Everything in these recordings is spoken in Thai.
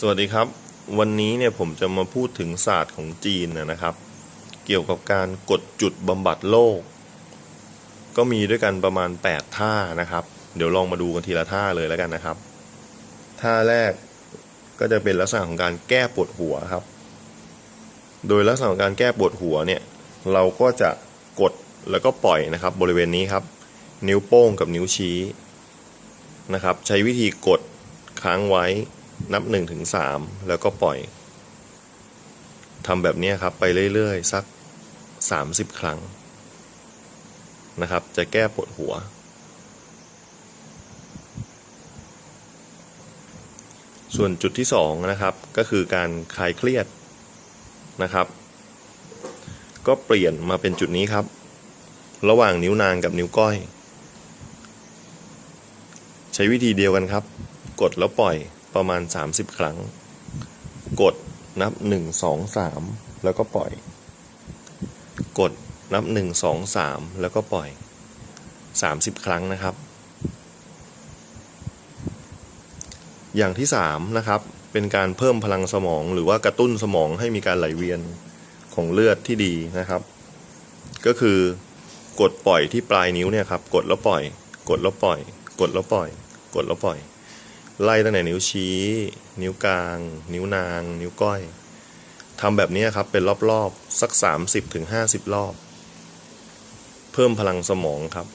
สวัสดีครับ วันนี้เนี่ยผมจะมาพูดถึงศาสตร์ของจีนนะครับ เกี่ยวกับการกดจุดบำบัดโรคก็มีด้วยกันประมาณ 8 ท่านะครับ เดี๋ยวลองมาดูกันทีละท่าเลยแล้วกันนะครับ ท่าแรกก็จะเป็นลักษณะของการแก้ปวดหัวครับ โดยลักษณะของการแก้ปวดหัวเนี่ยเราก็จะกดแล้วก็ปล่อยนะครับ บริเวณนี้ครับ นิ้วโป้งกับนิ้วชี้นะครับ ใช้วิธีกดค้างไว้ นับ1นถึงสแล้วก็ปล่อยทำแบบนี้ครับไปเรื่อยๆ สัก 30 ครั้งนะครับ จะแก้ปวดหัว ส่วนจุดที่2นะครับก็คือการคลายเครียดนะครับ ก็เปลี่ยนมาเป็นจุดนี้ครับ ระหว่างนิ้วนางกับนิ้วก้อย ใช้วิธีเดียวกันครับ กดแล้วปล่อย ประมาณ 30 ครั้ง กดนับ 1 2 3 แล้วก็ปล่อย กดนับ 1 2 3 แล้วก็ปล่อย 30 ครั้งนะครับ อย่างที่ 3 นะครับ เป็นการเพิ่มพลังสมองหรือว่ากระตุ้นสมองให้มีการไหลเวียนของเลือดที่ดีนะครับ ก็คือกดปล่อยที่ปลายนิ้วเนี่ยครับ กดแล้วปล่อย กดแล้วปล่อย กดแล้วปล่อย กดแล้วปล่อย ไล่ตั้งแต่นิ้วชี้ นิ้วกลาง นิ้วนาง นิ้วก้อยทำแบบนี้ครับเป็นรอบๆสัก 30-50ถึงรอบ เพิ่มพลังสมองครับ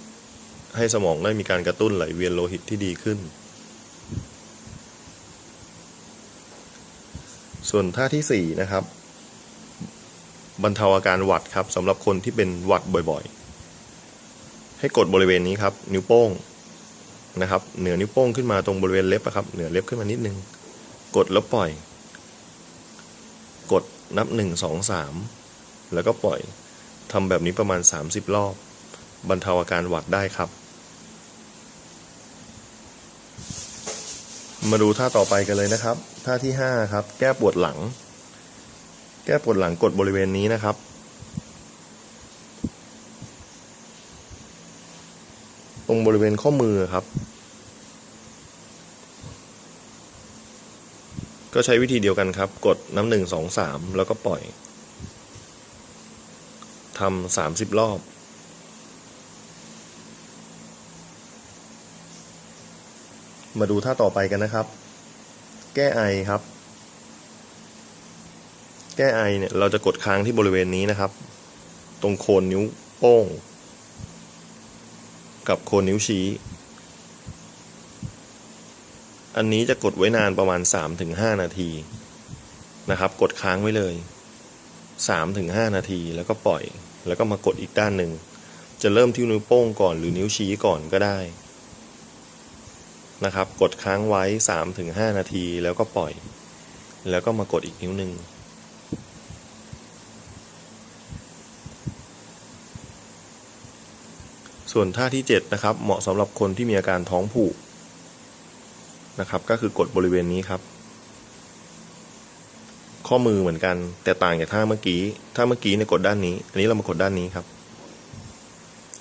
ให้สมองได้มีการกระตุ้นไหลเวียนโลหิตที่ดีขึ้น ส่วนท่าที่ 4 นะครับ บรรเทาอาการหวัดครับสำหรับคนที่เป็นหวัดบ่อยๆ ให้กดบริเวณนี้ครับ นิ้วโป้ง นะครับ เหนือนิ้วโป้งขึ้นมาตรงบริเวณเล็บอะครับ เหนือเล็บขึ้นมานิดนึง กดแล้วปล่อย กดนับหนึ่งสองสามแล้วก็ปล่อยทำแบบนี้ประมาณ 30 รอบ บรรเทาอาการหวัดได้ครับ มาดูท่าต่อไปกันเลยนะครับ ท่าที่ 5 ครับ แก้ปวดหลัง แก้ปวดหลังกดบริเวณนี้นะครับ ตรงบริเวณข้อมือครับ ก็ใช้วิธีเดียวกันครับ กดน้ำหนึ่งสองสามแล้วก็ปล่อยทำสามสิบรอบมาดูท่าต่อไปกันนะครับ แก้ไอครับ แก้ไอเนี่ยเราจะกดค้างที่บริเวณนี้นะครับ ตรงโคนนิ้วโป้ง กับโคนนิ้วชี้ อันนี้จะกดไว้นานประมาณ 3-5 นาทีนะครับ กดค้างไว้เลย 3-5 นาทีแล้วก็ปล่อย แล้วก็มากดอีกด้านหนึ่ง จะเริ่มที่นิ้วโป้งก่อนหรือนิ้วชี้ก่อนก็ได้ นะครับ กดค้างไว้ 3-5 นาทีแล้วก็ปล่อย แล้วก็มากดอีกนิ้วหนึ่ง ส่วนท่าที่7นะครับเหมาะสำหรับคนที่มีอาการท้องผูกนะครับก็คือกดบริเวณนี้ครับ ข้อมือเหมือนกัน แต่ต่างจากท่าเมื่อกี้ท่าเมื่อกี้เนี่ยกดด้านนี้ อันนี้เรามากดด้านนี้ครับ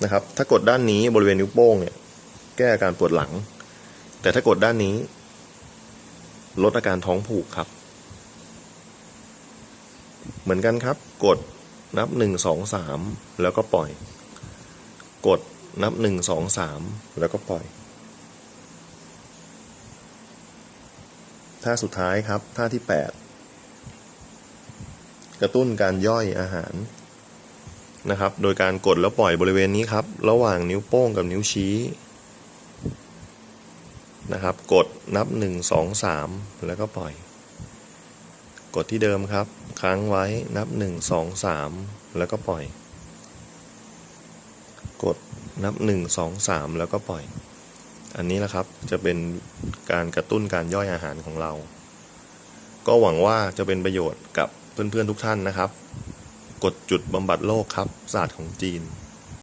นะครับ ถ้ากดด้านนี้บริเวณนิ้วโป้งเนี่ย แก้อาการปวดหลัง แต่ถ้ากดด้านนี้ ลดอาการท้องผูกครับ เหมือนกันครับ กดนับหนึ่งสองสามแล้วก็ปล่อย กด นับหนึ่งสองสามแล้วก็ปล่อย ท่าสุดท้ายครับ ท่าที่แปดกระตุ้นการย่อยอาหารนะครับ โดยการกดแล้วปล่อยบริเวณนี้ครับ ระหว่างนิ้วโป้งกับนิ้วชี้นะครับ กดนับหนึ่งสองสามแล้วก็ปล่อย กดที่เดิมครับ ค้างไว้นับหนึ่งสองสามแล้วก็ปล่อย กดนับหนึ่งสองสามแล้วก็ปล่อย อันนี้แหละครับจะเป็นการกระตุ้นการย่อยอาหารของเรา ก็หวังว่าจะเป็นประโยชน์กับเพื่อนๆทุกท่านนะครับ กดจุดบำบัดโรคครับศาสตร์ของจีน